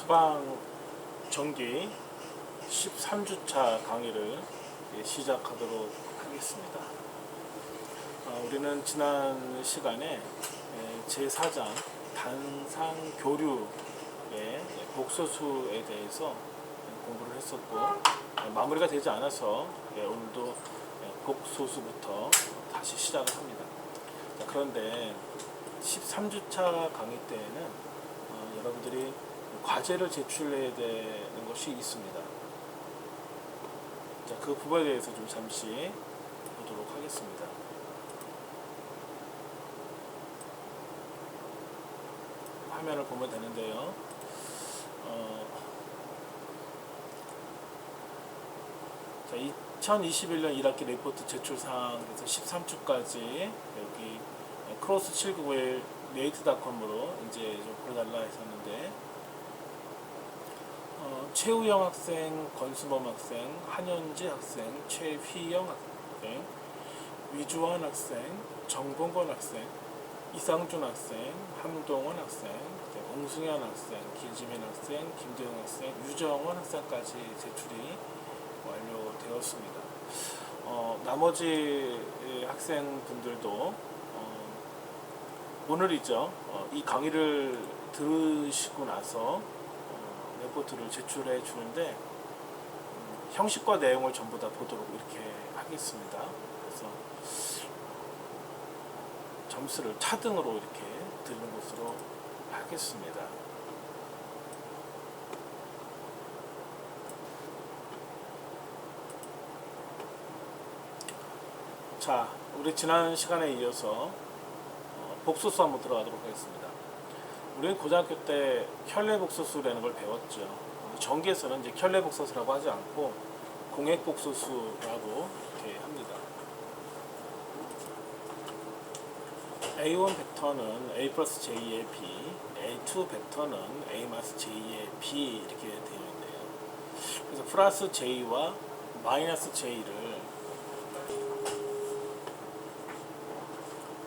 처방 정기 13주차 강의를 예, 시작하도록 하겠습니다. 어, 우리는 지난 시간에 예, 제4장 단상 교류의 예, 복소수에 대해서 공부를 했었고 예, 마무리가 되지 않아서 예, 오늘도 예, 복소수부터 다시 시작을 합니다. 자, 그런데 13주차 강의 때에는 어, 여러분들이 과제를 제출해야 되는 것이 있습니다. 자, 그 부분에 대해서 좀 잠시 보도록 하겠습니다. 화면을 보면 되는데요. 어, 자, 2021년 1학기 레포트 제출 사항에서 13주까지 여기 크로스 791 메이트닷컴으로 이제 좀 보내달라 했었는데 어, 최우영 학생, 권수범 학생, 한현지 학생, 최휘영 학생, 위주환 학생, 정봉건 학생, 이상준 학생, 함동원 학생, 홍승현 학생, 김지민 학생, 김대웅 학생, 유정원 학생까지 제출이 완료되었습니다. 어, 나머지 학생분들도 어, 오늘이죠. 어, 이 강의를 들으시고 나서 어, 레포트를 제출해 주는데 음, 형식과 내용을 전부 다 보도록 이렇게 하겠습니다. 그래서 점수를 차등으로 이렇게 드리는 것으로 하겠습니다. 자, 우리 지난 시간에 이어서 어, 복소수 한번 들어가도록 하겠습니다. 우리는 고등학교 때 혈례복소수라는 걸 배웠죠. 전기에서는 이제 혈례복소수라고 하지 않고 공액복소수라고 이렇게 합니다. A1 벡터는 A 플러스 J의 B, A2 벡터는 A 마이너스 J의 B 이렇게 되어 있네요. 그래서 플러스 J와 마이너스 J를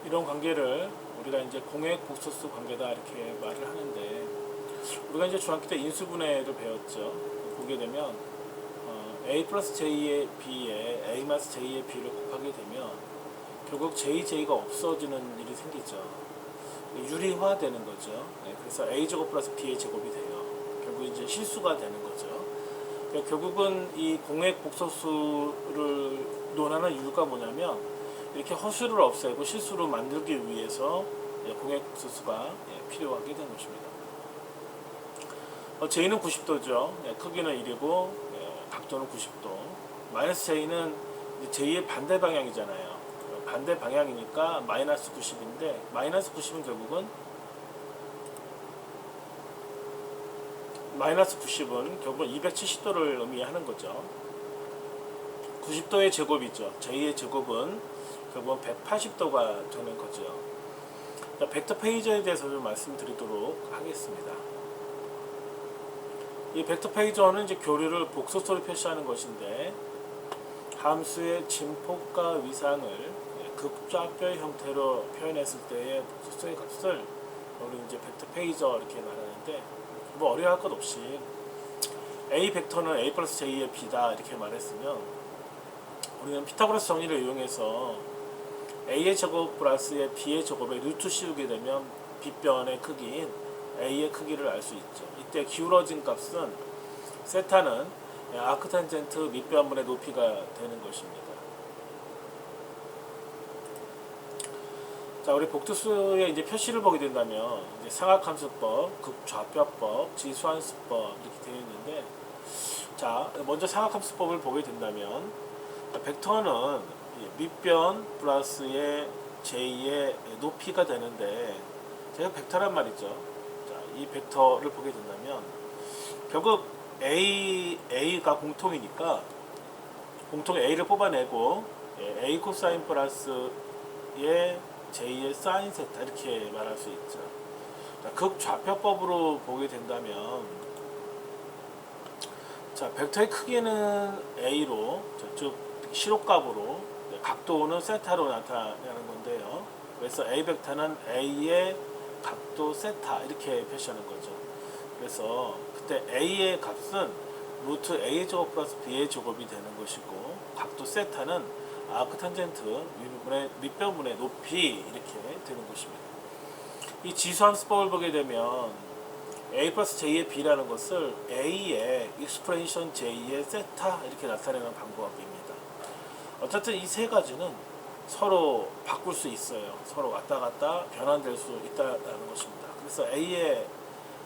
이런 관계를 우리가 이제 공액 복소수 관계다 이렇게 말을 하는데 우리가 이제 중학교 때 인수분해를 배웠죠. 보게 되면 어, A 플러스 J의 B에 A 마이너스 J의 B를 곱하게 되면 결국 J, J가 없어지는 일이 생기죠. 유리화되는 거죠. 네, 그래서 A 제곱 플러스 B의 제곱이 돼요. 결국 이제 실수가 되는 거죠. 그러니까 결국은 이 공액 복소수를 논하는 이유가 뭐냐면 이렇게 허수를 없애고 실수를 만들기 위해서 예, 공액 복소수가 예, 필요하게 된 것입니다. 어, J는 90도죠. 예, 크기는 1이고 각도는 90도. 마이너스 J는 J의 반대 방향이잖아요. 반대 방향이니까 마이너스 90인데 마이너스 90은 결국은 마이너스 90은 결국 270도를 의미하는 거죠. 90도의 제곱이죠. J의 제곱은 결국은 180도가 되는 거죠. 자, 벡터 페이저에 대해서 좀 말씀드리도록 하겠습니다. 이 벡터 페이저는 이제 교류를 복소수로 표시하는 것인데 함수의 진폭과 위상을 극좌표 형태로 표현했을 때의 복소수의 값을 우리 이제 벡터 페이저 이렇게 말하는데 뭐 어려워할 것 없이 A 벡터는 A 플러스 J의 B다 이렇게 말했으면 우리는 피타고라스 정리를 이용해서 A의 제곱 플러스의 B의 제곱에 루트 씌우게 되면 빗변의 크기인 A의 크기를 알 수 있죠. 이때 기울어진 값은 세타는 아크탄젠트 밑변분의 높이가 되는 것입니다. 자, 우리 복두수의 이제 표시를 보게 된다면 이제 상악함수법, 극좌표법, 지수함수법 이렇게 되어 있는데, 자, 먼저 상악함수법을 보게 된다면 자, 벡터는 밑변 플러스의 j의 높이가 되는데, 제가 벡터란 말이죠. 자, 이 벡터를 보게 된다면 결국 a a가 공통이니까 공통 a를 뽑아내고 예, a 코사인 플러스의 j의 사인 세타 이렇게 말할 수 있죠. 자, 극좌표법으로 보게 된다면 자 벡터의 크기는 a로 즉 시록값으로 각도는 세타로 나타나는 건데요. 그래서 a 벡터는 a의 각도 세타 이렇게 표시하는 거죠. 그래서 그때 a의 값은 루트 a의 제곱 플러스 b의 제곱이 되는 것이고 각도 세타는 아크 탄젠트 밑변의, 밑변분의 높이 이렇게 되는 것입니다. 이 지수함수법을 보게 되면 a 플러스 j의 b라는 것을 a의 익스프레션 j의 세타 이렇게 나타내는 방법입니다. 어쨌든 이 세 가지는 서로 바꿀 수 있어요. 서로 왔다 갔다 변환될 수 있다는 것입니다. 그래서 a의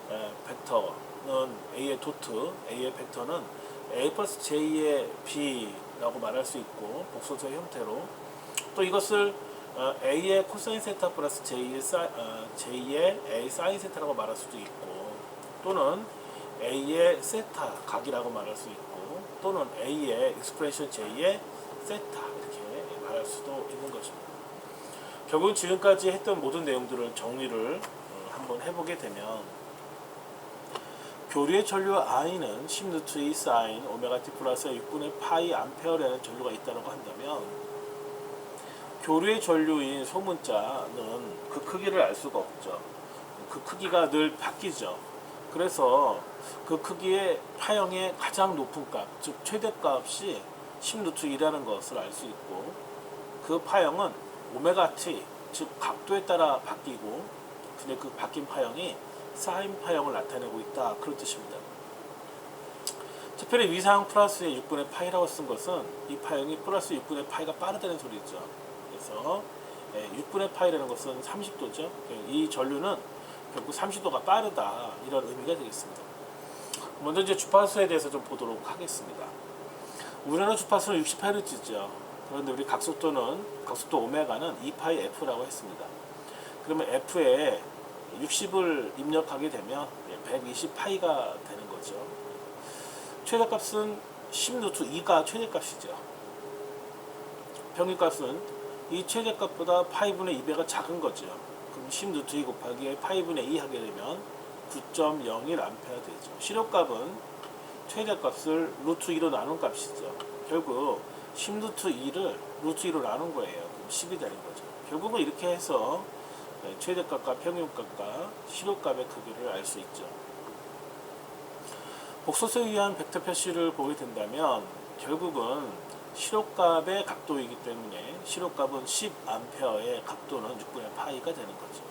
에, 벡터는 a의 도트, a의 벡터는 a 플러스 j의 b라고 말할 수 있고 복소수의 형태로 또 이것을 어, a의 코사인 세타 플러스 j의, 사, 어, j의 a 사인 세타라고 말할 수도 있고 또는 a의 세타 각이라고 말할 수 있고 또는 a의 익스프레션 j의 세타 이렇게 말할 수도 있는 것입니다. 결국 지금까지 했던 모든 내용들을 정리를 어, 한번 해보게 되면 교류의 전류 I는 10루트 2 사인 오메가 t 플러스 6분의 파이 암페어라는 전류가 있다고 한다면 교류의 전류인 소문자는 그 크기를 알 수가 없죠. 그 크기가 늘 바뀌죠. 그래서 그 크기의 파형의 가장 높은 값, 즉 최대값이 10루트 2라는 것을 알 수 있고 그 파형은 오메가 t, 즉 각도에 따라 바뀌고 근데 그 바뀐 파형이 사인 파형을 나타내고 있다 그런 뜻입니다. 특별히 위상 플러스의 6분의 파이라고 쓴 것은 이 파형이 플러스 6분의 파이가 빠르다는 소리죠. 그래서 6분의 파이라는 것은 30도죠. 이 전류는 결국 30도가 빠르다 이런 의미가 되겠습니다. 먼저 이제 주파수에 대해서 좀 보도록 하겠습니다. 우리나라 주파수는 68Hz죠. 그런데 우리 각속도는 각속도 오메가는 2파이 F라고 했습니다. 그러면 F에 60을 입력하게 되면 120파이가 되는 거죠. 최대값은 10루트 2가 최대값이죠. 평균값은 이 최대값보다 파이분의 2배가 작은 거죠. 그럼 10루트 2 곱하기 파이분의 2 하게 되면 9.01 암페어 되죠. 실효값은 최대값을 루트 2로 나눈 값이죠. 결국 10루트 2를 루트 2로 나눈 거예요. 그럼 10이 되는 거죠. 결국은 이렇게 해서 네, 최대값과 평균값과 실효값의 크기를 알 수 있죠. 복소수에 의한 벡터 표시를 보게 된다면 결국은 실효값의 각도이기 때문에 실효값은 10A의 각도는 6분의 파이가 되는 거죠.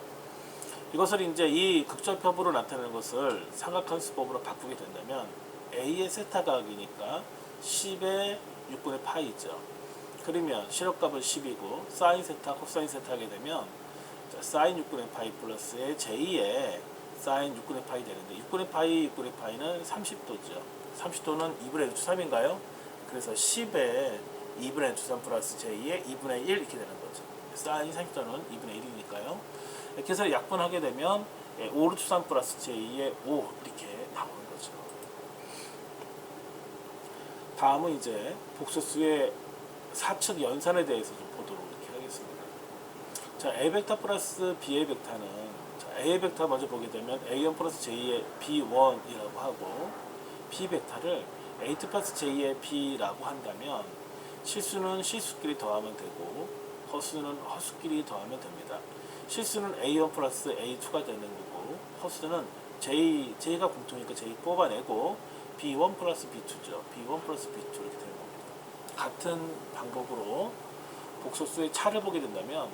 이것을 이제 이 극절편으로 나타내는 것을 삼각함수법으로 바꾸게 된다면 A의 세타 각이니까 10의 6분의 파이죠. 그러면 실효값은 10이고 사인 세타, 코사인 세타 하게 되면 자, 사인 6분의 파이 플러스의 제2의 사인 6분의 파이 되는데 6분의 파이, 6분의 파이는 30도죠. 30도는 2분의 루트 3인가요? 그래서 10의 2분의 루트 3 플러스 제2의 2분의 1 이렇게 되는 거죠. 사인 30도는 2분의 1이니까요. 이렇게 해서 약분하게 되면 5 루트 3 플러스 제2의 5 이렇게 나오는 거죠. 다음은 이제 복소수의 사측 연산에 대해서 좀 보도록 이렇게 하겠습니다. 자, A 벡터 플러스 B의 벡터는 자, A 벡터 먼저 보게 되면 A1 플러스 J의 B1이라고 하고 B 벡터를 A2 플러스 J의 B라고 한다면 실수는 실수끼리 더하면 되고 허수는 허수끼리 더하면 됩니다. 실수는 A1 플러스 A2가 되는 거고 허수는 J, J가 공통이니까 J 뽑아내고 B1 플러스 B2죠. B1 플러스 B2 이렇게 되는 겁니다. 같은 방법으로 복소수의 차를 보게 된다면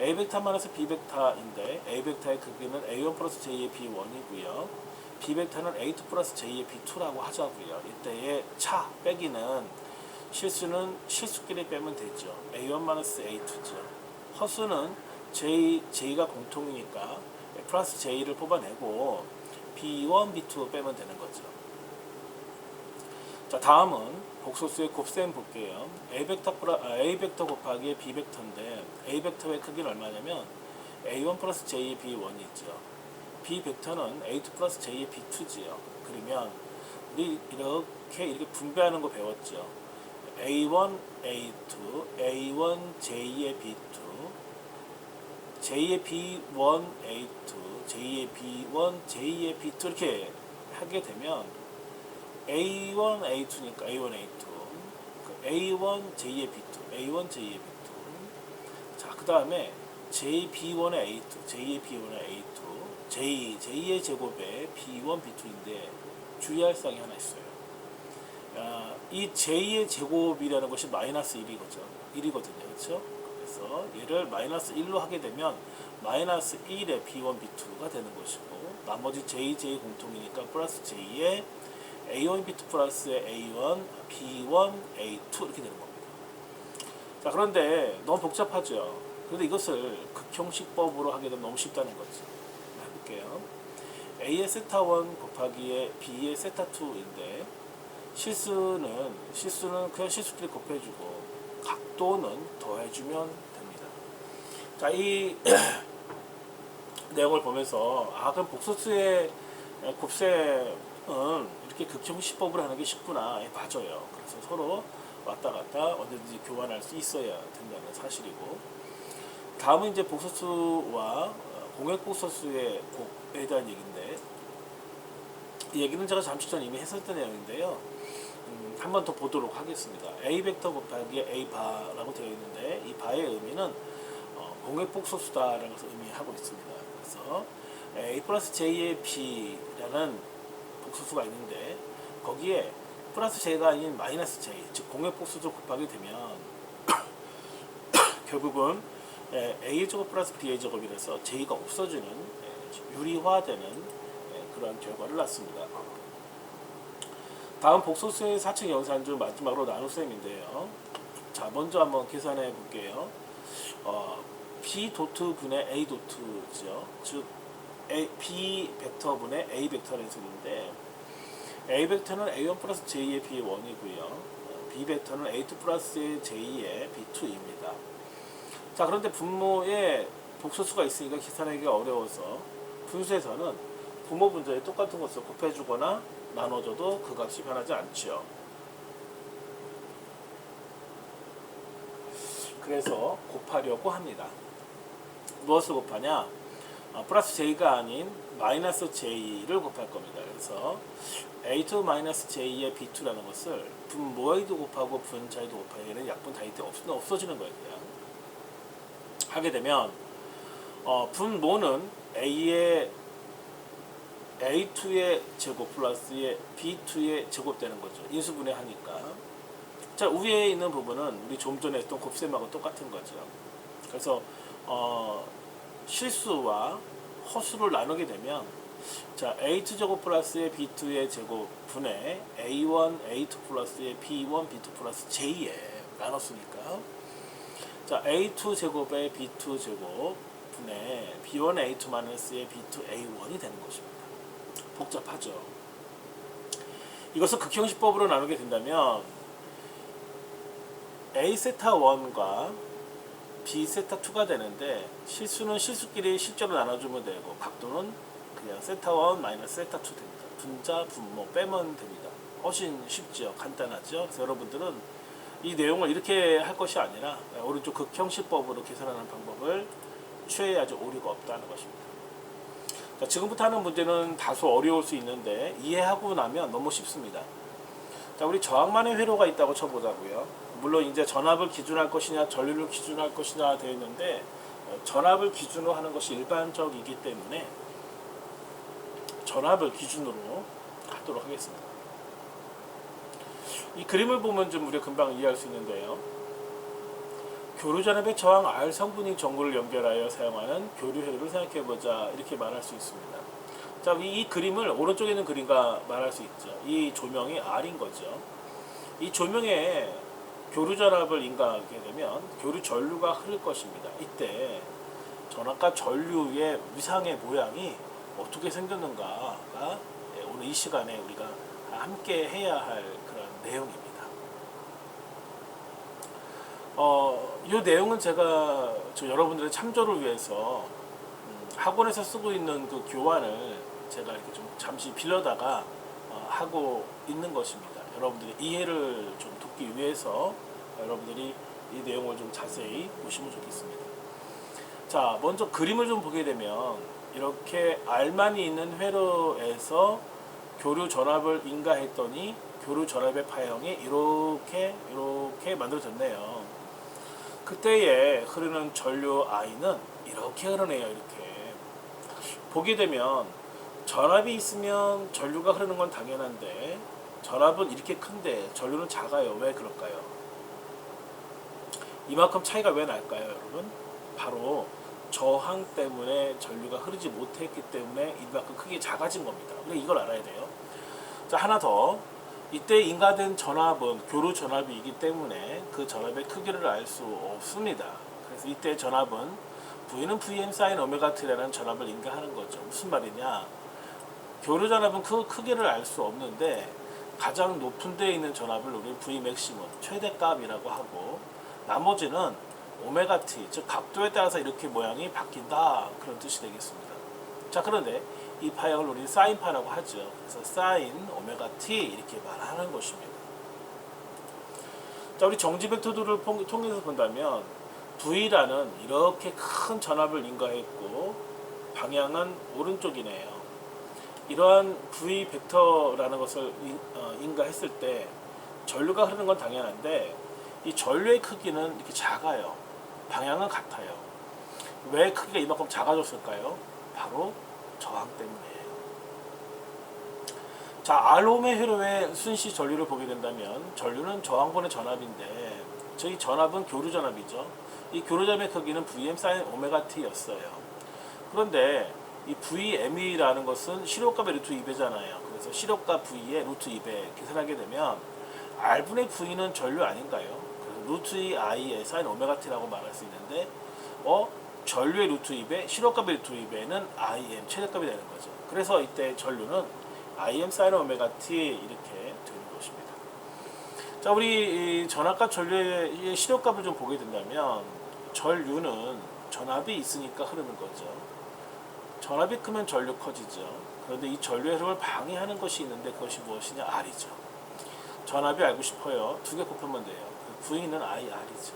A 벡터 마이너스 B 벡터인데 A 벡터의 크기는 A1 플러스 J의 B1이고요. B 벡터는 A2 플러스 J의 B2라고 하자고요. 이때의 차 빼기는 실수는 실수끼리 빼면 되죠. A1 마이너스 A2죠. 허수는 J, J가 공통이니까 플러스 J를 뽑아내고 B1, B2 빼면 되는 거죠. 자 다음은 복소수의 곱셈 볼게요. A 벡터 플러 아, A 벡터 곱하기 B 벡터인데 A 벡터의 크기는 얼마냐면 A1 플러스 J B1이죠. B 벡터는 A2 플러스 J B2지요. 그러면 우리 이렇게 이렇게 분배하는 거 배웠죠. A1 A2 A1 J의 B2 J의 B1 A2 J의 B1 J의 B2 이렇게 하게 되면 A1 A2니까 A1 A2 그 A1 J의 B2 A1 J의 B2 자그 다음에 JB1의 A2 J의 B1의 A2 J J의 제곱에 B1 B2인데 주의할 사항이 하나 있어요. 아, 이 j 의 제곱이라는 것이 마이너스 1이거죠. 1이거든요. 그렇죠? 그래서 얘를 마이너스 1로 하게 되면 마이너스 1의 b1, b2가 되는 것이고 나머지 j, j 공통이니까 플러스 j의 a1, b2 플러스의 a1, b1, a2 이렇게 되는 겁니다. 자 그런데 너무 복잡하죠. 그런데 이것을 극형식법으로 하게 되면 너무 쉽다는 거죠. 해볼게요. a의 세타 1 곱하기의 b의 세타 2인데 실수는 실수는 그냥 실수끼리 곱해주고 각도는 더해주면 됩니다. 자, 이 내용을 보면서 아 그럼 복소수의 곱셈은 이렇게 극형식법을 하는 게 쉽구나. 예, 맞아요. 그래서 서로 왔다 갔다 언제든지 교환할 수 있어야 된다는 사실이고 다음은 이제 복소수와 어, 공획복소수의 곱에 대한 얘기인데 이 얘기는 제가 잠시 전에 이미 했었던 내용인데요. 음, 한번 더 보도록 하겠습니다. a 벡터 곱하기 a 바라고 되어 있는데 이 바의 의미는 어, 공획복소수다라는 것을 의미하고 있습니다. 그래서 a 플러스 j의 b라는 복소수가 있는데 거기에 플러스 j가 아닌 마이너스 j 즉 공획복소수 곱하게 되면 결국은 예, a 제곱 플러스 b의 제곱이라서 j가 없어지는 예, 유리화되는 예, 그러한 결과를 낳습니다. 다음 복소수의 4층 연산주 마지막으로 나눗셈인데요. 자, 먼저 한번 계산해 볼게요. 어, b 도트 분의 a 도트죠. 즉 a, b 벡터분의 a 벡터라는 소리인데 a 벡터는 a1 플러스 j의 b의 1이고요. b 벡터는 a2 플러스 j의 b2입니다. 자, 그런데 분모에 복소수가 있으니까 계산하기가 어려워서 분수에서는 분모 분자에 똑같은 것을 곱해주거나 나눠줘도 그 값이 변하지 않죠. 그래서 곱하려고 합니다. 무엇을 곱하냐? 아, 플러스 j가 아닌 마이너스 j를 곱할 겁니다. 그래서 a2 마이너스 j의 b2라는 것을 분모에도 곱하고 분자에도 곱하기에는 약분 다이때 없어지는 거예요. 그냥. 하게 되면 어, 분모는 a의 a2의 제곱 플러스의 b2의 제곱 되는 거죠. 인수분해 하니까. 자 위에 있는 부분은 우리 좀 전에 했던 곱셈하고 똑같은 거죠. 그래서 어, 실수와 허수를 나누게 되면 자 a2 제곱 플러스의 b2의 제곱 분의 a1 a2 플러스의 b1 b2 플러스 j에 나눴으니까 자 a2 제곱의 b2 제곱 분의 b1 a2 마이너스의 b2 a1이 되는 것입니다. 복잡하죠. 이것을 극형식법으로 나누게 된다면 a 세타 1과 b 세타 2가 되는데 실수는 실수끼리 실제로 나눠주면 되고 각도는 그냥 세타 1 마이너스 세타 2 됩니다. 분자 분모 빼면 됩니다. 훨씬 쉽죠. 간단하죠. 그래서 여러분들은 이 내용을 이렇게 할 것이 아니라 오른쪽 극형식법으로 계산하는 방법을 취해야지 오류가 없다는 것입니다. 자, 지금부터 하는 문제는 다소 어려울 수 있는데 이해하고 나면 너무 쉽습니다. 자, 우리 저항만의 회로가 있다고 쳐보자고요. 물론 이제 전압을 기준할 것이냐 전류를 기준할 것이냐 되어 있는데 어, 전압을 기준으로 하는 것이 일반적이기 때문에 전압을 기준으로 하도록 하겠습니다. 이 그림을 보면 좀 우리가 금방 이해할 수 있는데요. 교류전압의 저항 R 성분이 전구를 연결하여 사용하는 교류회로를 생각해보자 이렇게 말할 수 있습니다. 자, 이, 이 그림을 오른쪽에 있는 그림과 말할 수 있죠. 이 조명이 R인 거죠. 이 조명에 교류전압을 인가하게 되면 교류 전류가 흐를 것입니다. 이때 전압과 전류의 위상의 모양이 어떻게 생겼는가가 예, 오늘 이 시간에 우리가 함께 해야 할 그런 내용입니다. 어, 이 내용은 제가 저 여러분들의 참조를 위해서 음, 학원에서 쓰고 있는 그 교환을 제가 이렇게 좀 잠시 빌려다가 어, 하고 있는 것입니다. 여러분들의 이해를 좀 돕기 위해서 여러분들이 이 내용을 좀 자세히 보시면 좋겠습니다. 자, 먼저 그림을 좀 보게 되면 이렇게 R만이 있는 회로에서 교류 전압을 인가했더니 교류 전압의 파형이 이렇게 이렇게 만들어졌네요. 그때에 흐르는 전류 I는 이렇게 흐르네요. 이렇게 보게 되면 전압이 있으면 전류가 흐르는 건 당연한데 전압은 이렇게 큰데 전류는 작아요. 왜 그럴까요? 이만큼 차이가 왜 날까요, 여러분? 바로 저항 때문에 전류가 흐르지 못했기 때문에 이만큼 크게 작아진 겁니다. 우리 이걸 알아야 돼요. 자, 하나 더. 이때 인가된 전압은 교류 전압이기 때문에 그 전압의 크기를 알 수 없습니다. 그래서 이때 전압은 V는 Vm sin 오메가 t라는 전압을 인가하는 거죠. 무슨 말이냐? 교류 전압은 그 크기를 알 수 없는데 가장 높은 데에 있는 전압을 우리 V 맥시멈 최대값이라고 하고 나머지는 오메가 t 즉 각도에 따라서 이렇게 모양이 바뀐다 그런 뜻이 되겠습니다. 자 그런데 이 파형을 우리 사인파라고 하죠. 그래서 사인 오메가 t 이렇게 말하는 것입니다. 자 우리 정지 벡터들을 통- 통해서 본다면 V라는 이렇게 큰 전압을 인가했고 방향은 오른쪽이네요. 이러한 V 벡터라는 것을 인- 어, 인가했을 때 전류가 흐르는 건 당연한데 이 전류의 크기는 이렇게 작아요. 방향은 같아요. 왜 크기가 이만큼 작아졌을까요? 바로 저항 때문이에요. 자, 알홈의 회로의 순시 전류를 보게 된다면 전류는 저항분의 전압인데 저희 전압은 교류 전압이죠. 이 교류 전압의 크기는 Vm sin 오메가 t였어요. 그런데 이 VM이라는 것은 실효값의 루트 2배잖아요. 그래서 실효값 V의 루트 2배 계산하게 되면 R분의 V는 전류 아닌가요? 그래서 루트 2 I의 sin 오메가 t라고 말할 수 있는데 어 전류의 루트 2배, 실효값의 루트 2배는 IM 최대값이 되는 거죠. 그래서 이때 전류는 IM sin 오메가 t 이렇게 되는 것입니다. 자, 우리 이 전압과 전류의 실효값을 좀 보게 된다면 전류는 전압이 있으니까 흐르는 거죠. 전압이 크면 전류 커지죠. 그런데 이 전류의 흐름을 방해하는 것이 있는데 그것이 무엇이냐? R이죠. 전압이 알고 싶어요. 두 개 곱하면 돼요. 그 V는 IR이죠.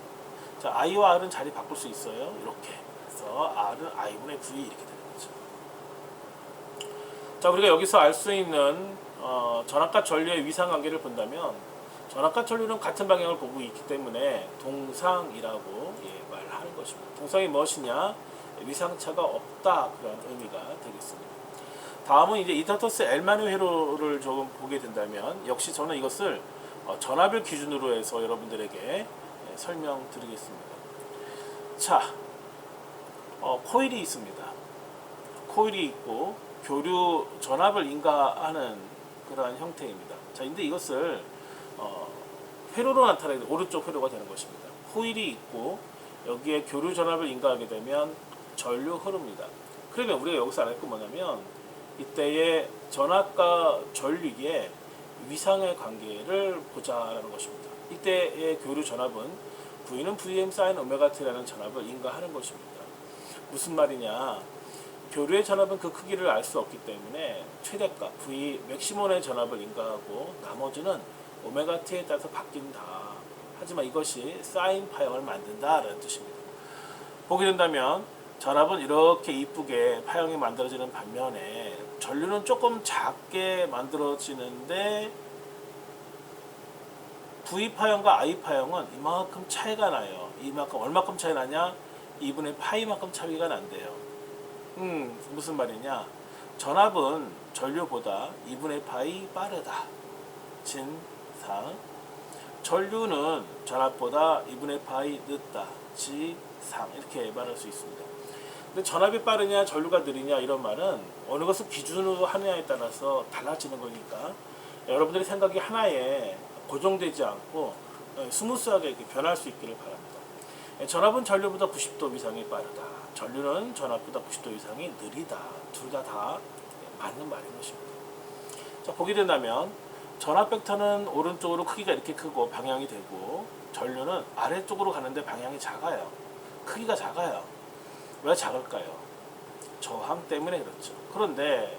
자, I와 R은 자리 바꿀 수 있어요. 이렇게. 그래서 R은 I분의 V 이렇게 되는 거죠. 자, 우리가 여기서 알 수 있는 어, 전압과 전류의 위상 관계를 본다면 전압과 전류는 같은 방향을 보고 있기 때문에 동상이라고 예, 말하는 것입니다. 동상이 무엇이냐? 위상차가 없다 그런 의미가 되겠습니다. 다음은 이제 이타토스 엘마누 회로를 조금 보게 된다면 역시 저는 이것을 어, 전압을 기준으로 해서 여러분들에게 예, 설명드리겠습니다. 자, 어, 코일이 있습니다. 코일이 있고 교류 전압을 인가하는 그러한 형태입니다. 자, 근데 이것을 어, 회로로 나타내는 오른쪽 회로가 되는 것입니다. 코일이 있고 여기에 교류 전압을 인가하게 되면 전류 흐릅니다. 그러면 우리가 여기서 알건 뭐냐면 이때의 전압과 전류의 위상의 관계를 보자라는 것입니다. 이때의 교류 전압은 V는 Vm sin 오메가 t라는 전압을 인가하는 것입니다. 무슨 말이냐? 교류의 전압은 그 크기를 알 수 없기 때문에 최대값 V 맥시멈의 전압을 인가하고 나머지는 오메가 t에 따라서 바뀐다. 하지만 이것이 사인 파형을 만든다라는 뜻입니다. 보게 된다면 전압은 이렇게 이쁘게 파형이 만들어지는 반면에 전류는 조금 작게 만들어지는데 V 파형과 I 파형은 이만큼 차이가 나요. 이만큼 얼마큼 차이 나냐? 2분의 파이만큼 차이가 난대요. 음, 무슨 말이냐? 전압은 전류보다 2분의 파이 빠르다. 진상. 전류는 전압보다 2분의 파이 늦다. 지상. 이렇게 말할 수 있습니다. 근데 전압이 빠르냐, 전류가 느리냐 이런 말은 어느 것을 기준으로 하느냐에 따라서 달라지는 거니까 여러분들의 생각이 하나에 고정되지 않고 어, 스무스하게 이렇게 변할 수 있기를 바랍니다. 예, 전압은 전류보다 90도 이상이 빠르다. 전류는 전압보다 90도 이상이 느리다. 둘 다 다 맞는 말인 것입니다. 자, 보게 된다면 전압 벡터는 오른쪽으로 크기가 이렇게 크고 방향이 되고 전류는 아래쪽으로 가는데 방향이 작아요. 크기가 작아요. 왜 작을까요? 저항 때문에 그렇죠. 그런데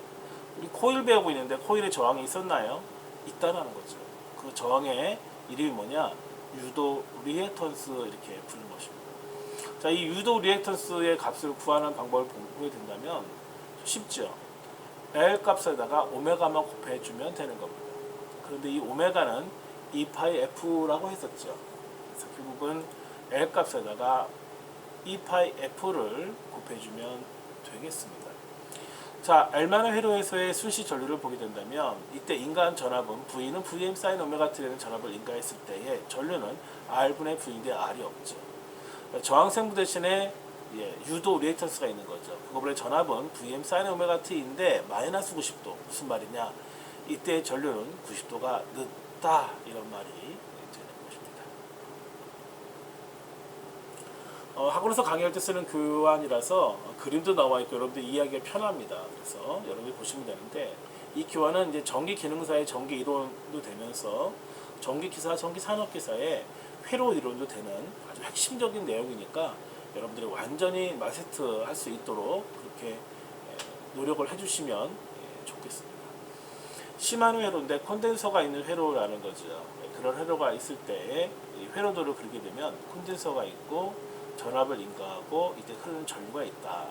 우리 코일 배우고 있는데 코일에 저항이 있었나요? 있다라는 거죠. 그 저항의 이름이 뭐냐? 유도 리액턴스 이렇게 부르는 것입니다. 자, 이 유도 리액턴스의 값을 구하는 방법을 보게 된다면 쉽죠. L 값에다가 오메가만 곱해주면 되는 겁니다. 그런데 이 오메가는 2파이 F라고 했었죠. 그래서 결국은 L 값에다가 2파이 F를 곱해주면 되겠습니다. 자, 알마나 회로에서의 순시 전류를 보게 된다면 이때 인가한 전압은 V는 Vm sin 오메가 t라는 전압을 인가했을 때에 전류는 R분의 V인데 R이 없죠. 저항생부 대신에 예, 유도 리액턴스가 있는 거죠. 그거보다 전압은 Vm sin 오메가 t인데 마이너스 90도 무슨 말이냐? 이때 전류는 90도가 늦다 이런 말이 되는 것입니다. 어, 학원에서 강의할 때 쓰는 교환이라서 어, 그림도 나와 있고 여러분들 이해하기가 편합니다. 그래서 여러분이 보시면 되는데 이 교환은 이제 전기 기능사의 전기 이론도 되면서 전기 기사, 전기 산업 기사의 회로 이론도 되는 아주 핵심적인 내용이니까 여러분들이 완전히 마스터 할 수 있도록 그렇게 에, 노력을 해주시면 예, 좋겠습니다. 심한 회로인데 콘덴서가 있는 회로라는 거죠. 예, 그런 회로가 있을 때이 회로도를 그리게 되면 콘덴서가 있고 전압을 인가하고 이때 흐르는 전류가 있다.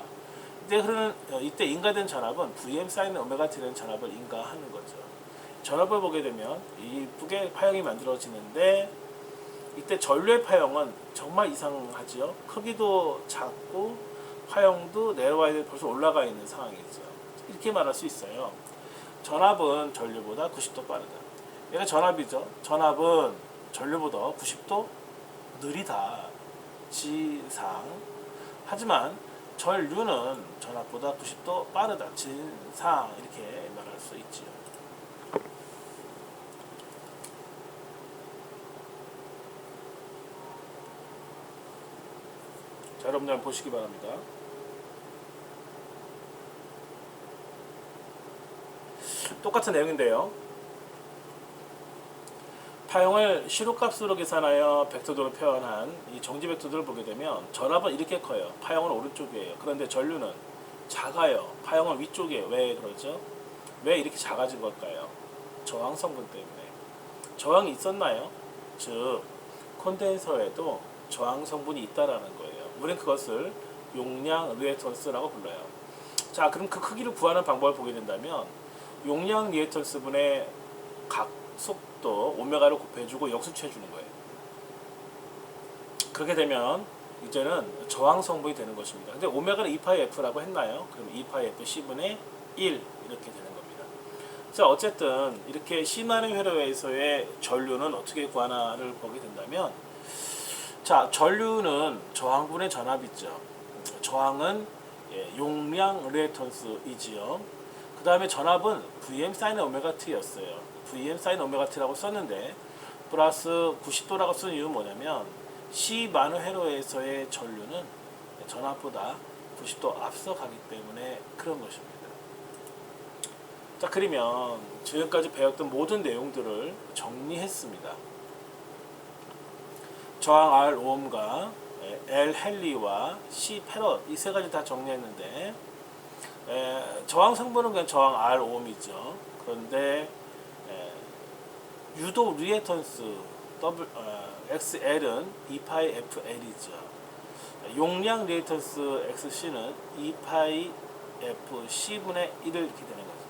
이때 흐르는 어, 이때 인가된 전압은 Vm sin 오메가 t라는 전압을 인가하는 거죠. 전압을 보게 되면 이쁘게 파형이 만들어지는데 이때 전류의 파형은 정말 이상하지요. 크기도 작고 파형도 내려와야 돼 벌써 올라가 있는 상황이죠. 이렇게 말할 수 있어요. 전압은 전류보다 90도 빠르다. 얘가 전압이죠. 전압은 전류보다 90도 느리다. 지상. 하지만 전류는 전압보다 90도 빠르다. 진상 이렇게 말할 수 있지요. 자, 여러분들 보시기 바랍니다. 똑같은 내용인데요. 파형을 시로값으로 계산하여 벡터도로 표현한 이 정지 벡터들을 보게 되면 전압은 이렇게 커요. 파형은 오른쪽이에요. 그런데 전류는 작아요. 파형은 위쪽이에요. 왜 그러죠? 왜 이렇게 작아진 걸까요? 저항 성분 때문에. 저항이 있었나요? 즉 콘덴서에도 저항 성분이 있다라는 거예요. 우리는 그것을 용량 리액턴스라고 불러요. 자, 그럼 그 크기를 구하는 방법을 보게 된다면 용량 리액턴스 분의 각 속 도 오메가를 곱해주고 역수치해 주는 거예요. 그렇게 되면 이제는 저항 성분이 되는 것입니다. 근데 오메가는 2파이 f라고 했나요? 그럼 2파이 f c분의 1 이렇게 되는 겁니다. 자, 어쨌든 이렇게 심한의 회로에서의 전류는 어떻게 구하나를 보게 된다면 자, 전류는 저항분의 전압이죠. 저항은 예, 용량 리액턴스이지요. 그 다음에 전압은 Vm sin 오메가 t였어요. Vm sin 오메가 t라고 썼는데 플러스 90도라고 쓴 이유는 뭐냐면 C 만호 회로에서의 전류는 전압보다 90도 앞서가기 때문에 그런 것입니다. 자, 그러면 지금까지 배웠던 모든 내용들을 정리했습니다. 저항 R 오음과 L 헨리와 C 패럿 이 세 가지 다 정리했는데 에, 저항 성분은 그냥 저항 R 오음이죠. 그런데 에, 유도 리액턴스 W 어, XL은 2파이 FL이죠. 용량 리액턴스 XC는 2파이 FC분의 1을 이렇게 되는 거죠.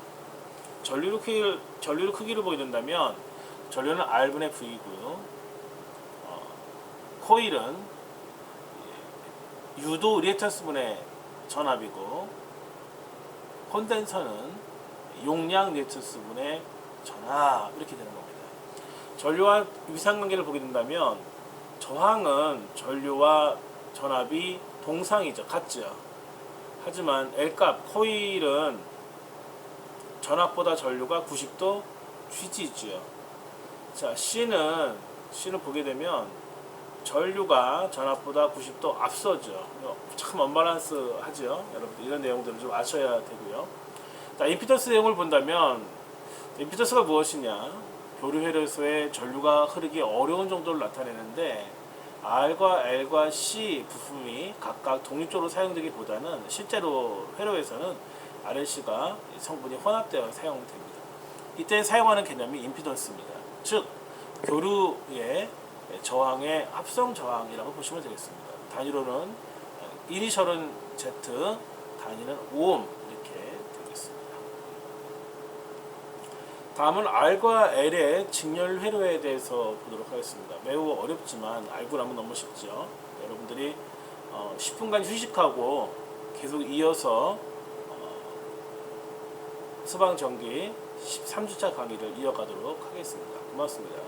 전류의 크기를, 전류의 크기를 보게 된다면 전류는 R분의 V고요. 어, 코일은 유도 리액턴스분의 전압이고 콘덴서는 용량 리액턴스분의 전압 이렇게 되는 겁니다. 전류와 위상관계를 보게 된다면 저항은 전류와 전압이 동상이죠. 같죠. 하지만 L값 코일은 전압보다 전류가 90도 뒤지죠. 자, C는 C는 보게 되면 전류가 전압보다 90도 앞서죠. 참 언밸런스 하죠. 여러분들 이런 내용들을 좀 아셔야 되고요. 자, 임피던스 내용을 본다면 임피던스가 무엇이냐? 교류 회로에서의 전류가 흐르기 어려운 정도를 나타내는데 R과 L과 C 부품이 각각 독립적으로 사용되기보다는 실제로 회로에서는 RLC가 성분이 혼합되어 사용됩니다. 이때 사용하는 개념이 임피던스입니다. 즉 교류의 저항의 합성 저항이라고 보시면 되겠습니다. 단위로는 이니셜은 Z, 단위는 오hm 이렇게 되겠습니다. 다음은 R과 L의 직렬 회로에 대해서 보도록 하겠습니다. 매우 어렵지만 알고 나면 너무 쉽죠. 여러분들이 어, 10분간 휴식하고 계속 이어서 어, 소방전기 13주차 강의를 이어가도록 하겠습니다. 고맙습니다.